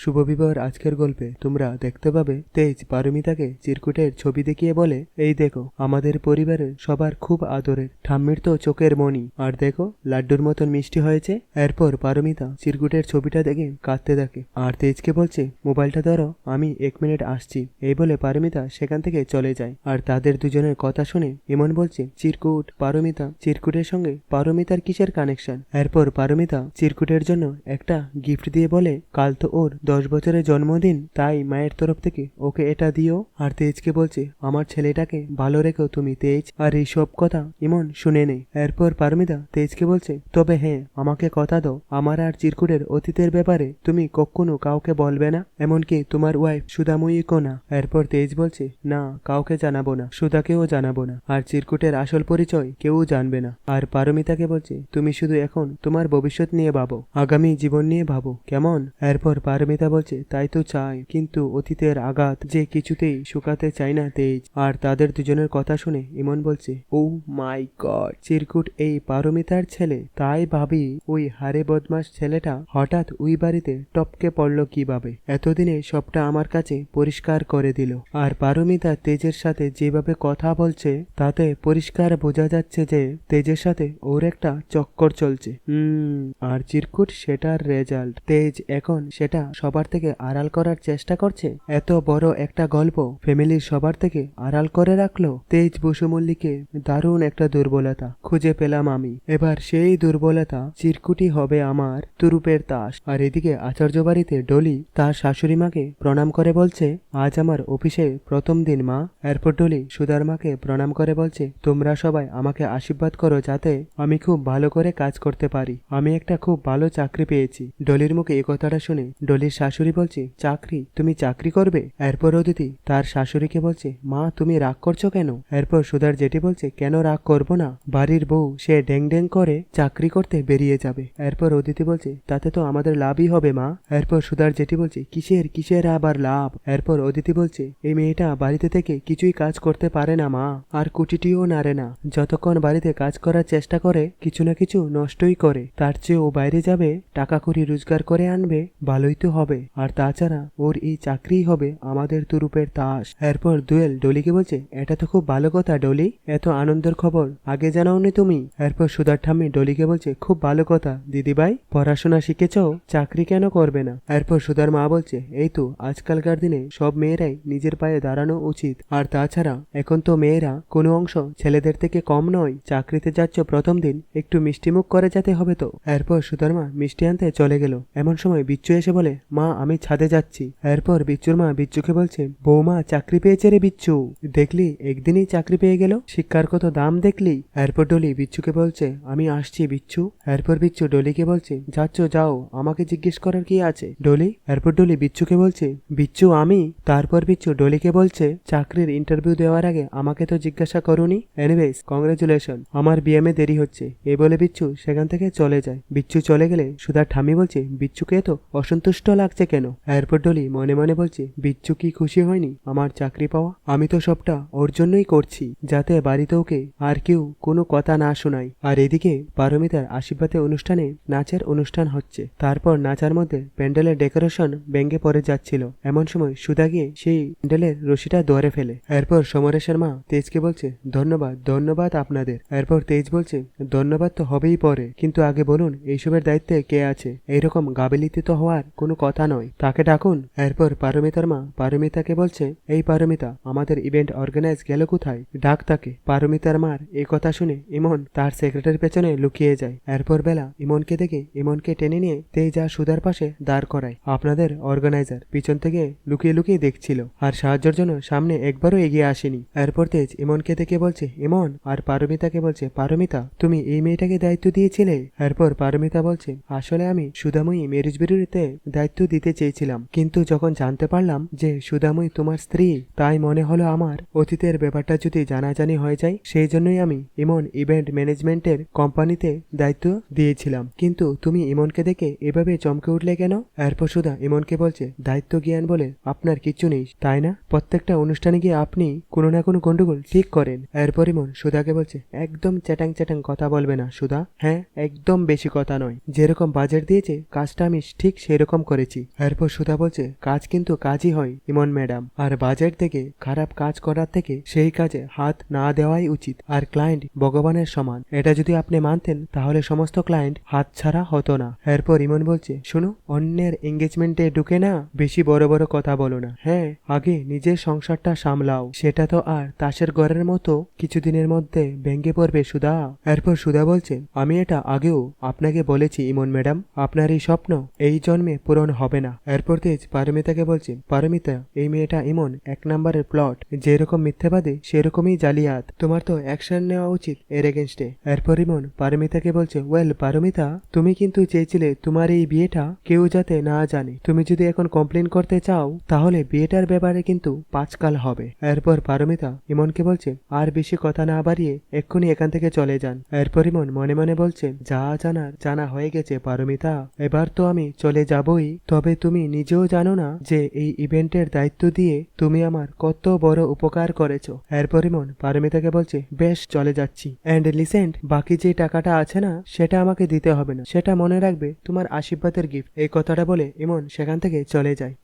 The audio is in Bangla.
শুভবিবাহর আজকের গল্পে তোমরা দেখতে পাবে তেজ পারমিতাকে চিরকুটের ছবি দেখিয়ে বলে, এই দেখো, আমাদের পরিবারের সবার খুব আদরের। ঠাম্মির তো চোখের মণি। আর দেখো, লাড্ডুর মতন মিষ্টি হয়েছে। এরপর পারমিতা চিরকুটের ছবিটা দেখে কাঁদতে থাকে। আর তেজকে বলছে, মোবাইলটা ধরো, আমি এক মিনিট আসছি। এই বলে পারমিতা সেখান থেকে চলে যায়। আর তাদের দুজনের কথা শুনে ইমন বলছে, চিরকুট, পারমিতা, চিরকুটের সঙ্গে পারমিতার কিসের কানেকশন এরপর পারমিতা চিরকুটের জন্য একটা গিফট দিয়ে বলে, কাল তো ওর দশ বছরের জন্মদিন, তাই মায়ের তরফ থেকে ওকে এটা দিও। আর তেজকে বলছে, আমার ছেলেটাকে ভালো রেখো তুমি, তেজ। আর এই সব কথা ইমন শুনে নেই এরপর পারমিতা তেজকে বলছে, তবে হ্যাঁ আমাকে কথা দাও। আমার আর চিরকুটের অতীতের ব্যাপারে তুমি কখনো কাউকে বলবে না, এমনকি তোমার ওয়াইফ সুদাময়ীকেও না। এরপর তেজ বলছে, না, কাউকে জানাব না, সুদাকেও জানাব না। আর চিরকুটের আসল পরিচয় কেউ জানবে না। আর পারমিতাকে বলছে, তুমি শুধু এখন তোমার ভবিষ্যৎ নিয়ে ভাবো, আগামী জীবন নিয়ে ভাবো, কেমন? এরপর পারমিতা বলছে, তাই তো চাই। কিন্তু অতীতের আঘাত যে কিছুতেই শুকাতে চায় না তেজ। আর তাদের দুজনের কথা শুনে ইমন বলছে, ও মাই গড, চিরকুট এই পারমিতার ছেলে। তাই ভাবি ওই হারে বদমাস ছেলেটা হঠাৎ ওই বাড়িতে টপকে পড়ল কীভাবে? এতদিনে সবটা আমার কাছে পরিষ্কার করে দিল। আর পারমিতা তেজের সাথে যেভাবে কথা বলছে, তাতে পরিষ্কার বোঝা যাচ্ছে যে তেজের সাথে ওর একটা চক্কর চলছে। হুম, আর চিরকুট সেটার রেজাল্ট। তেজ এখন সেটা সবার থেকে আড়াল করার চেষ্টা করছে? এত বড় একটা গল্প ফ্যামিলির সবার থেকে আড়াল করে রাখল? তেজ বসু মল্লিকে দারুণ একটা দুর্বলতা খুঁজে পেলাম আমি। এবার সেই দুর্বলতা চিরকুটি হবে আমার তুরুপের তাস। আর এদিকে আচার্য বাড়িতে ডলি তার শাশুড়ি মাকে প্রণাম করে বলছে, আজ আমার অফিসে প্রথম দিন মা। এরপর ডলি সুদার মাকে প্রণাম করে বলছে, তোমরা সবাই আমাকে আশীর্বাদ করো যাতে আমি খুব ভালো করে কাজ করতে পারি। আমি একটা খুব ভালো চাকরি পেয়েছি। ডলির মুখে এ কথাটা শুনে ডলির শাশুড়ি বলছে, চাকরি, তুমি চাকরি করবে? এরপর অদিতি, তার শাশুড়িকে বলছে, মা, তুমি রাগ করছ কেন? এরপর সুধার জেঠি বলছে, কেন রাগ করব না? বাড়ির বউ, সে ড্যাং ড্যাং করে চাকরি করতে বেরিয়ে যাবে। এরপর অদিতি বলছে, তাতে তো আমাদের লাভই হবে, মা। এরপর সুধার জেঠি বলছে, কিসের কিসের আবার লাভ? এরপর অদিতি বলছে, এই মেয়েটা বাড়িতে থেকে কিছুই কাজ করতে পারে না, মা। আর কুটিটিও নাড়ে না। যতক্ষণ বাড়িতে কাজ করার চেষ্টা করে, কিছু না কিছু নষ্টই করে। তার চেয়ে ও বাইরে যাবে টাকা কড়ি রোজগার করে আনবে, ভালোই তো হবে। আর তাছাড়া ওর এই চাকরিই হবে আমাদের তুরুপের তাস। এরপর দুয়েল ডলিকে বলছে, এটা তো খুব ভালো কথা ডলি, এত আনন্দের খবর, আগে জানাওনি তুমি? এরপর সুধার ঠাম্মি ডলিকে বলছে, খুব ভালো কথা, দিদিভাই, পড়াশোনা শিখেছ, চাকরি কেন করবে না? এরপর সুধার মা বলছে, এই তো, আজকালকার দিনে সব মেয়েরাই নিজের পায়ে দাঁড়ানো উচিত। আর তাছাড়া, এখন তো মেয়েরা কোনো অংশ ছেলেদের থেকে কম নয়, চাকরিতে যাচ্ছ প্রথম দিন, একটু মিষ্টিমুখ করে যেতে হবে তো? এরপর সুধার মা মিষ্টি আনতে চলে গেল। এমন সময় বিচ্ছু এসে বলে মা, আমি ছাদে যাচ্ছি। এরপর বিচ্ছুর মা বিচ্ছুকে বলছে, বৌমা, চাকরি পেয়েছে রে বিচ্ছু। দেখলি, একদিনই চাকরি পেয়ে গেল। শিক্ষার কত দাম দেখলি? এরপর ডলি বিচ্ছুকে বলছে, আমি আসছি বিচ্ছু। এরপর বিচ্ছু ডলিকে বলছে, যাচ্ছ, যাও, আমাকে জিজ্ঞেস করার কি আছে? ডলি, এরপর ডলি বিচ্ছুকে বলছে, বিচ্ছু, আমি? তারপর বিচ্ছু ডলিকে বলছে, চাকরির ইন্টারভিউ দেওয়ার আগে আমাকে তো জিজ্ঞাসা করুনি। এনিওয়েজ কংগ্রেচুলেশন আমার বিএমএ দেরি হচ্ছে। এ বলে বিচ্ছু সেখান থেকে চলে যায়। বিচ্ছু চলে গেলে সুধার ঠামি বলছে, বিচ্ছুকে তো অসন্তুষ্ট লাগছে কেন? এরপর ডলি মনে মনে বলছে, বিচ্ছু কি খুশি হয়নি? আমার চাকরি পাওয়া? আমি তো সবটা ওর জন্যই করছি, যাতে বাড়িতে ওকে আর কেউ কোনো কথা না শোনায়। আর এদিকে পারমিতার আশীর্বাদে অনুষ্ঠানে নাচের অনুষ্ঠান হচ্ছে। তারপর নাচার মধ্যে প্যান্ডেলের ডেকোরেশন ব্যঙ্গে পড়ে যাচ্ছিল। এমন সময় সুদা গিয়ে সেই প্যান্ডেলের রশিটা ধরে ফেলে। এরপর সমরেশের মা তেজকে বলছে, ধন্যবাদ ধন্যবাদ আপনাদের। এরপর তেজ বলছে, ধন্যবাদ তো হবেই পরে। কিন্তু আগে বলুন, এইসবের দায়িত্বে কে আছে? এইরকম গাবিলিতে তো হওয়ার কোনো কথা নয়। তাকে ডাকুন। এরপর পারমিতার মা পারমিতাকে বলছে, এই পারমিতা, আমাদের ইভেন্ট অর্গানাইজ গেল কোথায়? ডাক তাকে। পারমিতার মার এই কথা শুনে ইমন তার সেক্রেটারির পেছনে লুকিয়ে যায়। এরপর বেলা ইমনকে দেখে ইমনকে টেনে নিয়ে তেজ সুধার পাশে দাঁড় করায়। আপনাদের অর্গানাইজার পিছন থেকে লুকিয়ে লুকিয়ে দেখছিল আর সাহায্যের জন্য সামনে একবারও এগিয়ে আসেনি। এরপর তেজ ইমনকে দেখে বলছে, ইমন! আর পারমিতাকে বলছে, পারমিতা, তুমি এই মেয়েটাকে দায়িত্ব দিয়েছিলে? এরপর পারমিতা বলছে, আসলে আমি সুধাময়ী ম্যারেজ বিরুদ্ধে দায়িত্ব দিতে চেয়েছিলাম। কিন্তু যখন জানতে পারলাম যে সুধাময়ী তোমার স্ত্রী, তাই মনে হলো আমার অতীতের ব্যাপারটা যদি জানাজানি হয়ে যায়, সেই জন্যই আমি ইমন ইভেন্ট ম্যানেজমেন্টের কোম্পানিতে দায়িত্ব দিয়েছিলাম। কিন্তু তুমি ইমনকে দেখে এভাবে চমকে উঠলে কেন? এরপর সুধা ইমনকে বলছে, দায়িত্ব জ্ঞান বলে আপনার কিচ্ছু নেই, তাই না? প্রত্যেকটা অনুষ্ঠানে গিয়ে আপনি কোনো না কোনো গন্ডগোল ঠিক করেন। এরপর ইমন সুধাকে বলছে, একদম চ্যাটাং চ্যাটাং কথা বলবে না সুধা হ্যাঁ একদম বেশি কথা নয়। যেরকম বাজেট দিয়েছে, কাজটা আমি ঠিক সেরকম করেছি। করেছি। এরপর সুধা বলছে, কাজ কিন্তু কাজই হয়, ইমন ম্যাডাম। আর বাজেট থেকে খারাপ কাজ করার থেকে সেই কাজে হাত না দেওয়াই উচিত। আর ক্লায়েন্ট ভগবানের সমান। এটা যদি আপনি মানতেন, তাহলে সমস্ত ক্লায়েন্ট হাত ছাড়া হতো না। এরপর ইমন বলছে, শুনো, অন্যের এঙ্গেজমেন্টে ঢুকে না, বেশি বড় বড় কথা বলো না। হ্যাঁ আগে নিজের সংসারটা সামলাও। সেটা তো আর তাসের ঘরের মতো কিছুদিনের মধ্যে ভেঙে পড়বে সুধা। এরপর সুধা বলছে, আমি এটা আগেও আপনাকে বলেছি, ইমন ম্যাডাম। আপনার এই স্বপ্ন এই জন্মে পূরণ হবে না। এরপর তেজ পারমিতাকে বলছে, পারমিতা, এই মেয়েটা ইমন, এক নম্বরের প্লট যেরকম মিথ্যাবাদী, সেরকমই জালিয়াত। তোমার তো অ্যাকশন নেওয়া উচিত এর এগেনস্টে এরপর ইমন পারমিতাকে বলছে ওয়েল পারমিতা, তুমি কিন্তু চেয়েছিলে তোমার এই বিয়েটা কেউ যাতে না জানে। তুমি যদি এখন কমপ্লেন করতে চাও, তাহলে বিয়েটার ব্যাপারে কিন্তু পাঁচকাল হবে। এরপর পারমিতা ইমনকে বলছে, আর বেশি কথা না বাড়িয়ে এক্ষুনি এখান থেকে চলে যান। এরপর ইমন মনে মনে বলছে, যা জানার জানা হয়ে গেছে পারমিতা। এবার তো আমি চলে যাবই তবে তুমি নিজেও জানো না যে এই ইভেন্টের দায়িত্ব দিয়ে তুমি আমার কত বড় উপকার করেছ। এরপর ইমন পারমিতাকে বলছে, বেশ, চলে যাচ্ছি। অ্যান্ড লিসেন্ট বাকি যে টাকাটা আছে না, সেটা আমাকে দিতে হবে না। সেটা মনে রাখবে তোমার আশীর্বাদের গিফট এই কথাটা বলে ইমন সেখান থেকে চলে যায়।